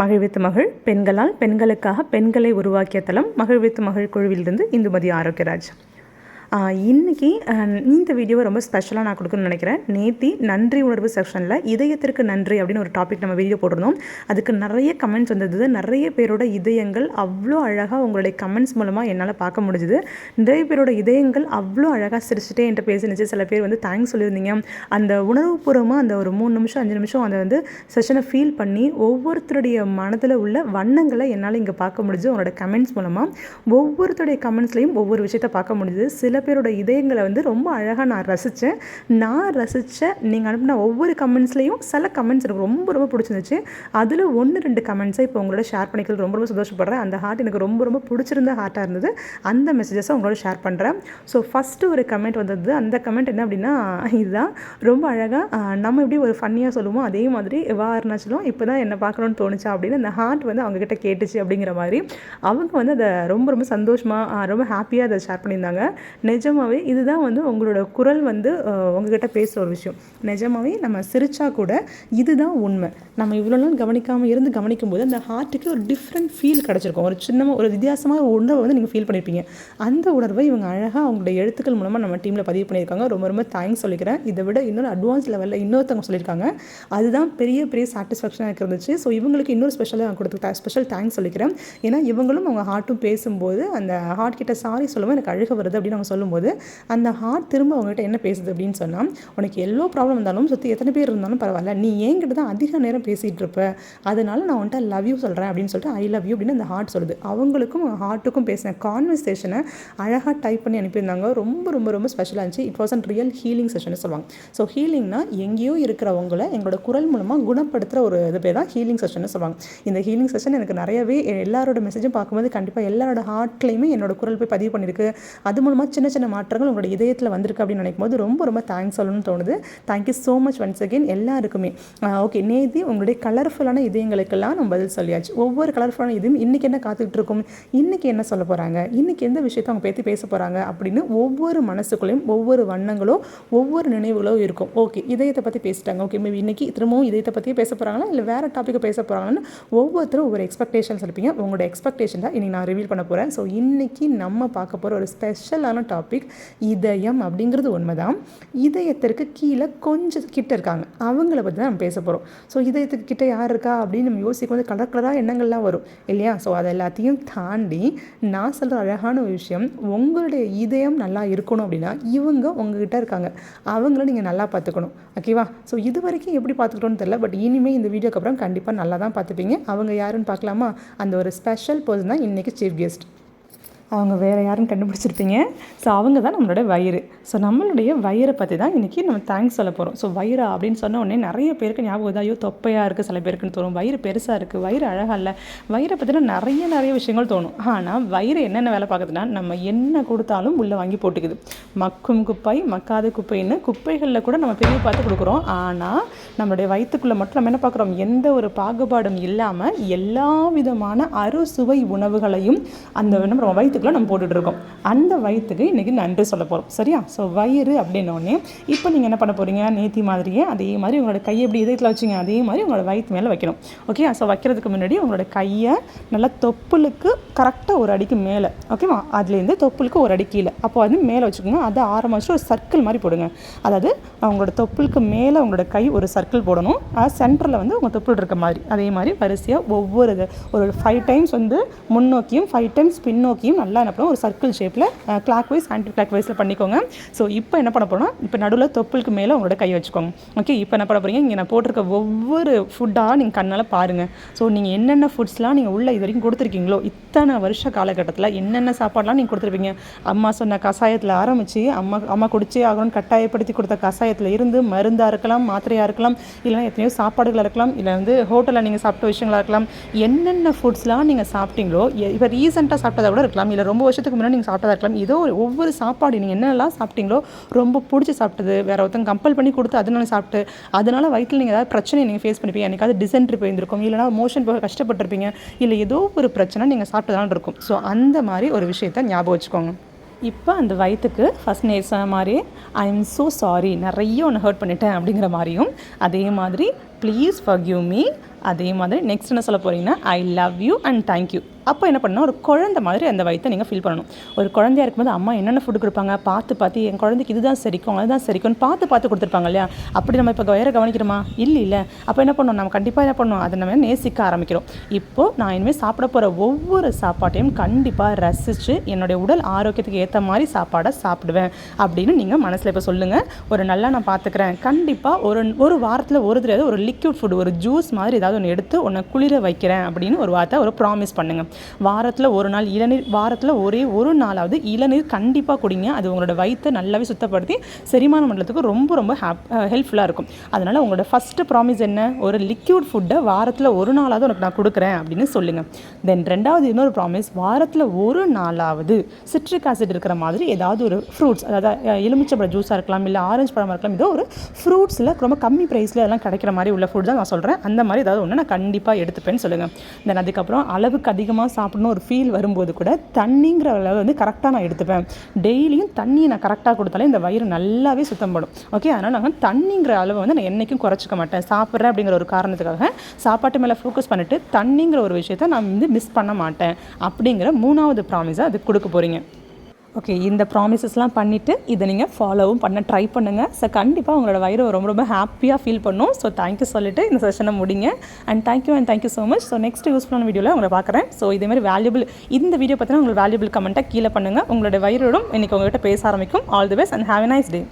மகிழ்வித்து மகள் பெண்களால் பெண்களுக்காக பெண்களை உருவாக்கிய தளம் மகிழ்வித்து மகள் குழுவிலிருந்து இந்துமதி ஆரோக்கியராஜ். இன்றைக்கி இந்த வீடியோவை ரொம்ப ஸ்பெஷலாக நான் கொடுக்கணும்னு நினைக்கிறேன். நேத்தி நன்றி உணர்வு செக்ஷனில் இதயத்திற்கு நன்றி அப்படின்னு ஒரு டாபிக் நம்ம வீடியோ போட்டிருந்தோம். அதுக்கு நிறைய கமெண்ட்ஸ் வந்தது. நிறைய பேரோட இதயங்கள் அவ்வளோ அழகாக உங்களுடைய கமெண்ட்ஸ் மூலமாக என்னால் பார்க்க முடிஞ்சுது. நிறைய பேரோட இதயங்கள் அவ்வளோ அழகாக சிரிச்சுட்டே என்கிட்ட பேசினுச்சு. சில பேர் வந்து தேங்க்ஸ் சொல்லியிருந்தீங்க. அந்த உணர்வுபூர்வமாக அந்த ஒரு மூணு நிமிஷம் அஞ்சு நிமிஷம் அதை வந்து செஷனை ஃபீல் பண்ணி ஒவ்வொருத்தருடைய மனதில் உள்ள வண்ணங்களை என்னால் இங்கே பார்க்க முடிஞ்சு உங்களோட கமெண்ட்ஸ் மூலமாக ஒவ்வொருத்தருடைய கமெண்ட்ஸ்லையும் ஒவ்வொரு விஷயத்தை பார்க்க முடிஞ்சுது. சில பேரோட இதயங்களை வந்து ரொம்ப அழகாக நான் ரசித்தேன் நான் ரசித்த நீங்கள் அனுப்பின ஒவ்வொரு கமெண்ட்ஸ்லேயும் சில கமெண்ட்ஸ் எனக்கு ரொம்ப ரொம்ப பிடிச்சிருந்துச்சு. அதில் ஒன்று ரெண்டு கமெண்ட்ஸை இப்போ உங்களோட ஷேர் பண்ணிக்கிறது ரொம்ப ரொம்ப சந்தோஷப்படுறேன். அந்த ஹார்ட் எனக்கு ரொம்ப ரொம்ப பிடிச்சிருந்த ஹார்ட்டாக இருந்தது. அந்த மெசேஜஸை உங்களோட ஷேர் பண்ணுறேன் ஸோ ஃபஸ்ட்டு ஒரு கமெண்ட் வந்தது. அந்த கமெண்ட் என்ன அப்படின்னா இதுதான். ரொம்ப அழகாக நம்ம எப்படி ஒரு ஃபன்னியாக சொல்லுவோம் அதே மாதிரி வா அருணாச்சலம் இப்போ தான் என்ன பார்க்கணும்னு தோணுச்சா அப்படின்னு அந்த ஹார்ட் வந்து அவங்கக்கிட்ட கேட்டுச்சு அப்படிங்கிற மாதிரி. அவங்க வந்து அதை ரொம்ப ரொம்ப சந்தோஷமாக ரொம்ப ஹாப்பியாக அதை ஷேர் பண்ணியிருந்தாங்க. நிஜமாகவே இதுதான் வந்து உங்களோட குரல் வந்து உங்ககிட்ட பேசுகிற ஒரு விஷயம். நிஜமாகவே நம்ம சிரிச்சா கூட இதுதான் உண்மை. நம்ம இவ்வளோ நாள் கவனிக்காமல் இருந்து கவனிக்கும் போது அந்த ஹார்ட்டுக்கு ஒரு டிஃப்ரெண்ட் ஃபீல் கிடச்சிருக்கும். ஒரு சின்ன ஒரு வித்தியாசமான ஒரு உணர்வை வந்து நீங்கள் ஃபீல் பண்ணியிருப்பீங்க அந்த உணர்வை இவங்க அழகாக அவங்களுடைய எழுத்துக்கள் மூலமாக நம்ம டீமில் பதிவு பண்ணியிருக்காங்க. ரொம்ப ரொம்ப தேங்க்ஸ் சொல்லிக்கிறேன். இதை விட இன்னொரு அட்வான்ஸ் லெவலில் இன்னொருத்தவங்க சொல்லியிருக்காங்க. அதுதான் பெரிய பெரிய சாட்டிஸ்ஃபேக்ஷனாக எனக்கு இருந்துச்சு. ஸோ இவங்களுக்கு இன்னொரு ஸ்பெஷலாக கொடுத்து ஸ்பெஷல் தேங்க்ஸ் சொல்லிக்கிறேன். ஏன்னா இவங்களும் அவங்க ஹார்ட்டும் பேசும்போது அந்த ஹார்ட் கிட்ட சாரி சொல்லவும் எனக்கு அழுக வருது அப்படின்னு அவங்க சொல்லும்போது அந்த ஹார்ட் திரும்ப அவங்ககிட்ட என்ன பேசுது அப்படின்னு சொன்னால் உனக்கு எவ்வளோ ப்ராப்ளம் இருந்தாலும் சுற்றி எத்தனை பேர் இருந்தாலும் பரவாயில்ல. நீ என்கிட்ட தான் அதிக நேரம் பேசிகிட்டு இருப்ப. அதனால நான் உன்ட்ட லவ் யூ சொல்கிறேன் அப்படின்னு சொல்லிட்டு ஐ லவ் யூ அப்படின்னு அந்த ஹார்ட் சொல்லுது. அவங்களுக்கும் ஹார்ட்டுக்கும் பேசின கான்வர்சேஷனை அழகாக டைப் பண்ணி அனுப்பியிருந்தாங்க. ரொம்ப ரொம்ப ரொம்ப ஸ்பெஷலாக இருந்துச்சு. It was and real healing session சொல்லுவாங்க. ஸோ ஹீலிங்னா எங்கேயோ இருக்கிறவங்கள எங்களோட குரல் மூலமாக குணப்படுத்துகிற ஒரு இது பேர் தான் ஹீலிங் செஷன் சொல்லுவாங்க. இந்த ஹீலிங் செஷன் எனக்கு நிறையவே எல்லாரோட மெசேஜும் பார்க்கும்போது கண்டிப்பாக எல்லாரோட ஹார்ட்லேயுமே என்னோட குரல் போய் பதிவு பண்ணியிருக்கு. அது மூலமாக சின்ன சின்ன மாற்றங்கள் உங்களோட இதயத்தில் வந்திருக்கு அப்படின்னு நினைக்கும் போது ரொம்ப ரொம்ப தேங்க்ஸ் சொல்லணும்னு தோணுது. Thank you so much once again எல்லாருக்குமே. ஓகே நேதி உங்களுடைய கலர்ஃபுல்லான இதயங்களுக்கெல்லாம் நம்ம பதில் சொல்லியாச்சு. ஒவ்வொரு கலர்ஃபுல்லான இதையும் இன்றைக்கி என்ன காத்துக்கிட்டு இருக்கும்? இன்றைக்கி என்ன சொல்ல போகிறாங்க இன்றைக்கி எந்த விஷயத்தை அவங்க பேசி பேச போகிறாங்க அப்படின்னு ஒவ்வொரு மனசுக்குள்ளேயும் ஒவ்வொரு வண்ணங்களோ ஒவ்வொரு நினைவுகளோ இருக்கும். ஓகே இதயத்தை பற்றி பேசிட்டாங்க. ஓகே மேபி இன்றைக்கி திரும்பவும் இதயத்தை பற்றியே பேச போகிறாங்களா இல்லை வேறு டாப்பிக்கை பேச போகிறாங்கன்னு ஒவ்வொருத்தரும் ஒவ்வொரு எக்ஸ்பெக்டேஷன்ஸ் இருப்பீங்க உங்களோட எக்ஸ்பெக்டேஷன் தான் இன்றைக்கி நான் ரிவீல் பண்ண போகிறேன் ஸோ இன்றைக்கி நம்ம பார்க்க போகிற ஒரு ஸ்பெஷலான டாபிக் இதயம் அப்படிங்கிறது உண்மைதான். இதயத்திற்கு கீழே கொஞ்சம் கிட்ட இருக்காங்க. அவங்கள பற்றி தான் நம்ம பேச போகிறோம் ஸோ இதயத்துக்கு கிட்ட யார் இருக்கா அப்படின்னு நம்ம யோசிக்கும் போது கலர் கலராக எண்ணங்கள்லாம் வரும். இல்லையா? ஸோ அதை எல்லாத்தையும் தாண்டி நான் சொல்கிற அழகான ஒரு விஷயம் உங்களுடைய இதயம் நல்லா இருக்கணும் அப்படின்னா இவங்க உங்ககிட்ட இருக்காங்க. அவங்கள நீங்கள் நல்லா பார்த்துக்கணும். ஓகேவா ஸோ இது வரைக்கும் எப்படி பார்த்துக்கிட்டோன்னு தெரியல பட் இனிமேல் இந்த வீடியோக்கு அப்புறம் கண்டிப்பாக நல்லா தான் பார்த்துப்பீங்க. அவங்க யாருன்னு பார்க்கலாமா? அந்த ஒரு ஸ்பெஷல் பர்சன் தான் இன்றைக்கி சீஃப் கெஸ்ட் அவங்க வேறு யாருன்னு கண்டுபிடிச்சிருப்பீங்க. ஸோ அவங்க தான் நம்மளோட வயிறு. ஸோ நம்மளுடைய வயிறை பற்றி தான் இன்றைக்கி நம்ம தேங்க்ஸ் சொல்ல போகிறோம் ஸோ வயிறா அப்படின்னு சொன்ன உடனே நிறைய பேருக்கு ஞாபகம் வருது, ஐயோ தொப்பையாக இருக்குது சில பேருக்குன்னு தோணும். வயிறு பெருசாக இருக்குது வயிறு அழகாக இல்லை. வயிறை பற்றின நிறைய நிறைய விஷயங்கள் தோணும். ஆனால் வயிறு என்னென்ன வேலை பார்க்குதுன்னா நம்ம என்ன கொடுத்தாலும் உள்ளே வாங்கி போட்டுக்குது. மக்கும் குப்பை மக்காத குப்பைன்னு குப்பைகளில் கூட நம்ம பெரிய பார்த்து கொடுக்குறோம். ஆனால் நம்மளுடைய வயிற்றுக்குள்ளே மட்டும் நம்ம என்ன பார்க்குறோம்? எந்த ஒரு பாகுபாடும் இல்லாமல் எல்லா விதமான அறுசுவை உணவுகளையும் அந்த நம்ம வயிற்றுக்குள்ளே நம்ம போட்டுட்டு இருக்கோம் அந்த வயிற்றுக்கு இன்றைக்கி நன்றி சொல்ல போகிறோம் சரியா? ஸோ வயிறு அப்படின்னோடனே இப்போ நீங்கள் என்ன பண்ண போகிறீங்க நேத்தி மாதிரியே அதே மாதிரி உங்களோட கையை எப்படி இதயத்தில் வச்சிங்க. அதே மாதிரி உங்களோட வயிற்று மேலே வைக்கணும். ஓகே ஸோ வைக்கிறதுக்கு முன்னாடி உங்களோட கையை நல்லா தொப்புளுக்கு கரெக்டாக ஒரு அடிக்கு மேலே ஓகேவா அதுலேருந்து தொப்புளுக்கு ஒரு அடி கீழே. அப்போ வந்து மேலே வச்சுக்கோங்க. அதை ஆரம்பிச்சு ஒரு சர்க்கிள் மாதிரி போடுங்க. அதாவது உங்களோட தொப்புளுக்கு மேலே உங்களோட கை ஒரு சர்க்கிள் போடணும். அது சென்டரில் வந்து உங்கள் தொப்புள் இருக்க மாதிரி. அதே மாதிரி வரிசையாக ஒவ்வொரு ஒரு ஃபைவ் டைம்ஸ் வந்து முன்னோக்கியும் ஃபைவ் டைம்ஸ் பின்னோக்கியும் நல்லா என்ன பண்ணுவோம் ஒரு சர்க்கிள் ஷேப்பில் கிளாக் வைஸ் ஆன்டி கிளாக் வைஸில் பண்ணிக்கோங்க. ஸோ இப்போ என்ன பண்ண போகிறோம் இப்போ நடுவில் தொப்புளுக்கு மேலே உங்களோட கை வச்சுக்கோங்க. ஓகே இப்போ என்ன பண்ண போகிறீங்க இங்கே நான் போட்டிருக்க ஒவ்வொரு ஃபுட்டாக நீங்கள் கண்ணால் பாருங்கள் ஸோ நீங்கள் என்னென்ன ஃபுட்ஸ்லாம் நீங்கள் உள்ளே இது வரைக்கும் கொடுத்துருக்கீங்களோ இத்தனை வருஷ காலகட்டத்தில் என்னென்ன சாப்பாடுலாம் நீங்கள் கொடுத்துருப்பீங்க? அம்மா சொன்ன கஷாயத்தில் ஆரம்பித்து அம்மா அம்மா குடிச்சே ஆகணும்னு கட்டாயப்படுத்தி கொடுத்த கஷாயத்தில் இருந்து மருந்தாக இருக்கலாம் மாத்திரையாக இருக்கலாம் இல்லைனா எத்தனையோ சாப்பாடுகளாக இருக்கலாம் இல்லை வந்து ஹோட்டலில் நீங்கள் சாப்பிட்ட விஷயங்களாக இருக்கலாம் என்னென்ன ஃபுட்ஸ்லாம் நீங்கள் சாப்பிட்டீங்களோ இப்போ ரீசெண்டாக சாப்பிட்டதாக கூட இருக்கலாம் இல்லை ரொம்ப வருஷத்துக்கு முன்னாடி நீங்கள் சாப்பிட்டதா இருக்கலாம் ஏதோ ஒரு ஒவ்வொரு சாப்பாடு நீங்கள் என்னெல்லாம் சாப்பிட்டீங்களோ ரொம்ப பிடிச்சி சாப்பிட்டது வேற ஒருத்தங்க கம்பல் பண்ணி கொடுத்து அதனால சாப்பிட்டு அதனால வயிற்றில் நீங்கள் ஏதாவது பிரச்சனை நீங்கள் ஃபேஸ் பண்ணிப்பீங்க எனக்காவது டிசென்ட்ரி போயிருந்திருக்கும் இல்லைனா மோஷன் போக கஷ்டப்பட்டிருப்பீங்க இல்லை ஏதோ ஒரு பிரச்சனை நீங்கள் சாப்பிட்டதால இருக்கும் ஸோ அந்த மாதிரி ஒரு விஷயத்த ஞாபகம் வச்சுக்கோங்க. இப்போ அந்த வயிற்றுக்கு ஃபஸ்ட் நேர் சொன்ன மாதிரி ஐ எம் ஸோ சாரி நிறைய ஒன்று ஹர்ட் பண்ணிட்டேன் அப்படிங்கிற மாதிரியும் அதே மாதிரி ப்ளீஸ் ஃபர்கியூ மீ அதே மாதிரி நெக்ஸ்ட் என்ன சொல்ல போகிறீங்கன்னா I love you and thank you அப்போ என்ன பண்ணணும்? ஒரு குழந்தை மாதிரி அந்த வயிற்றை நீங்கள் ஃபீல் பண்ணணும். ஒரு குழந்தையா இருக்கும்போது அம்மா என்னென்ன ஃபுட் கொடுப்பாங்க? பார்த்து பார்த்து என் குழந்தைக்கு இதுதான் சரிக்கும் அதுதான் சரிக்கும்னு பார்த்து பார்த்து கொடுத்துருப்பாங்க இல்லையா? அப்படி நம்ம இப்போ வயிறை கவனிக்கிறோமா? இல்லை இல்லை. அப்போ என்ன பண்ணணும் நம்ம கண்டிப்பாக என்ன பண்ணணும் அதை நம்ம நேசிக்க ஆரம்பிக்கிறோம். இப்போது நான் இனிமேல் சாப்பிட போகிற ஒவ்வொரு சாப்பாட்டையும் கண்டிப்பாக ரசித்து என்னுடைய உடல் ஆரோக்கியத்துக்கு ஏற்ற மாதிரி சாப்பாடை சாப்பிடுவேன். அப்படின்னு நீங்கள் மனசில் இப்போ சொல்லுங்கள் ஒரு நல்லா நான் பார்த்துக்கிறேன் கண்டிப்பாக ஒரு ஒரு வாரத்தில் ஒரு தடவை ஒரு லிக்விட் ஃபுட் ஒரு ஜூஸ் மாதிரி ஏதாவது ஒன்று எடுத்து உன்னை குளிர வைக்கிறேன் அப்படின்னு ஒரு வார்த்தை ஒரு ப்ராமிஸ் பண்ணுங்கள் வாரத்தில் ஒரு நாள் இளநீர் வாரத்தில் ஒரே ஒரு நாளாவது இளநீர் கண்டிப்பாக குடிங்க. அது உங்களோட வயிற்றை நல்லாவே சுத்தப்படுத்தி செரிமான மண்டலத்துக்கு ரொம்ப ரொம்ப ஹாப் ஹெல்ப்ஃபுல்லாக இருக்கும். அதனால் உங்களோட ஃபஸ்ட்டு ப்ராமிஸ் என்ன? ஒரு லிக்யூட் ஃபுட்டை வாரத்தில் ஒரு நாளாவது உனக்கு நான் கொடுக்குறேன் அப்படின்னு சொல்லுங்கள் தென் ரெண்டாவது இன்னொரு ப்ராமிஸ் வாரத்தில் ஒரு நாளாவது சிட்ரிக் ஆசிட் இருக்கிற மாதிரி ஏதாவது ஒரு ஃப்ரூட்ஸ் அதாவது எலுமிச்சப்பழம் எலுமிச்சம்பழ ஜூஸாக இருக்கலாம் இல்லை ஆரஞ்சு பழமாக இருக்கலாம் ஏதோ ஒரு ஃப்ரூட்ஸில் ரொம்ப கம்மி ப்ரைஸில் எல்லாம் கிடைக்கிற மாதிரி உள்ள ஃபுட் தான் நான் சொல்கிறேன் அந்த மாதிரி ஏதாவது ஒன்று நான் கண்டிப்பாக எடுத்துப்பேன்னு சொல்லுங்கள் தென் அதுக்கப்புறம் அளவுக்கு அதிகமாக சாப்பிடணும் ஒரு ஃபீல் வரும்போது கூட தண்ணிங்கிற அளவு வந்து கரெக்டாக நான் எடுத்துப்பேன். டெய்லியும் தண்ணியை நான் கரெக்டாக கொடுத்தாலே இந்த வயிறு நல்லாவே சுத்தம் படும். ஓகே அதனால் நாங்கள் தண்ணிங்கிற அளவை வந்து நான் என்றைக்கும் குறைச்சிக்க மாட்டேன். சாப்பிட்றேன் அப்படிங்கிற ஒரு காரணத்துக்காக சாப்பாட்டு மேலே ஃபோக்கஸ் பண்ணிவிட்டு தண்ணிங்கிற ஒரு விஷயத்த நான் வந்து மிஸ் பண்ண மாட்டேன். அப்படிங்கிற மூணாவது ப்ராமிஸை அதுக்கு கொடுக்க போகிறீங்க ஓகே இந்த ப்ராமிசஸ்லாம் பண்ணிவிட்டு இதை நீங்கள் ஃபாலோவும் பண்ண ட்ரை பண்ணுங்கள் ஸோ கண்டிப்பாக உங்களோட வயிறு ரொம்ப ரொம்ப ஹாப்பியாக ஃபீல் பண்ணும். ஸோ தேங்க்யூ சொல்லிட்டு இந்த செஷனை முடிங்க. And thank you and thank you so much so next யூஸ்ஃபுல்லான வீடியோவில் உங்களை பார்க்குறேன். ஸோ இதே மாதிரி வேல்யூபிள் இந்த வீடியோ பற்றினா உங்களுக்கு வேல்யூபிள் கமெண்ட்டாக கீழே பண்ணுங்கள் உங்களோட வயிறோடும் இன்றைக்கி உங்கள்கிட்ட பேச ஆரம்பிக்கும். All the best and have a nice day